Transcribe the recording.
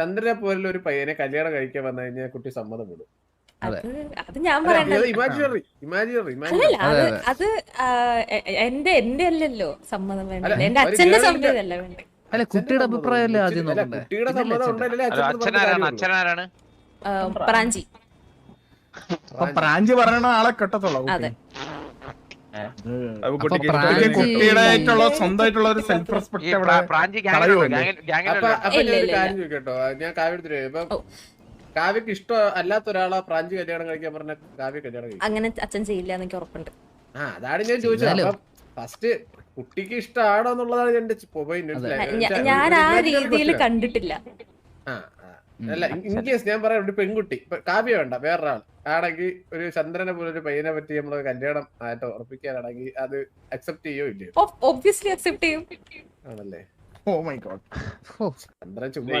ചന്ദ്രനെ പോലുള്ള ഒരു പയ്യനെ കല്യാണം കഴിക്കാൻ വന്നു കഴിഞ്ഞാൽ കുട്ടി സമ്മതം വിടും അത് അത് ഞാൻ പറയണ്ട ഇമാജിനറി ഇമാജിനറി അത് അതെ, എന്റെ എന്റെ അല്ലല്ലോ സമ്മതം വേണ്ടത്. എന്റെ അച്ഛന്റെ സമ്മതമല്ല വേണ്ടത്. അല്ല കുട്ടിയുടെ അഭിപ്രായമല്ലേ ആദ്യം നോക്കണ്ടേ? പ്രാഞ്ചി. പ്രാഞ്ചി പറയണ ആളെ കെട്ടത്തുള്ളൂ അതെ. സ്വന്തമായിട്ടുള്ള ഒരു സെൽഫ് റെസ്പെക്ട് ഞാൻ ഒരു കാര്യം ചോദിക്കട്ടോ. ഞാൻ കാവ്യത്തിന് ഇപ്പൊ ഓ. കാവ്യക്ക് ഇഷ്ടം അല്ലാത്ത ഒരാളെ പ്രാഞ്ചി കല്യാണം കഴിക്കാൻ പറഞ്ഞ കാവ്യ കല്യാണം കഴിക്കും. അങ്ങനെ അച്ഛൻ ചെയ്യില്ല എന്നൊക്കെ ഉറപ്പുണ്ട്. ആ അതാണ് ഞാൻ ചോദിച്ചത്. ഫസ്റ്റ് കുട്ടിക്ക് ഇഷ്ടമാണോ എന്നുള്ളതാണ് എന്റെ പോയിന്റ് ഞാൻ ആ രീതിയിൽ കണ്ടിട്ടില്ല. അല്ല ഇൻ കേസ് ഞാൻ പറയാം ഒരു പെൺകുട്ടി കാവ്യ വേണ്ട വേറൊരാൾ ആണെങ്കിൽ ഒരു ചന്ദ്രനെ പോലെ ഒരു പയ്യനെ പറ്റി നമ്മൾ കല്യാണം ആയിട്ട് ഉറപ്പിക്കാനാണെങ്കിൽ അത് അക്സെപ്റ്റ് ചെയ്യോ ഇല്ലയോ? ഒബ്വിയസ്ലി അക്സെപ്റ്റ് ചെയ്യും. ആണല്ലേ? ഓ മൈ ഗോഡ് ചന്ദ്രൻ ചുമ്മാ.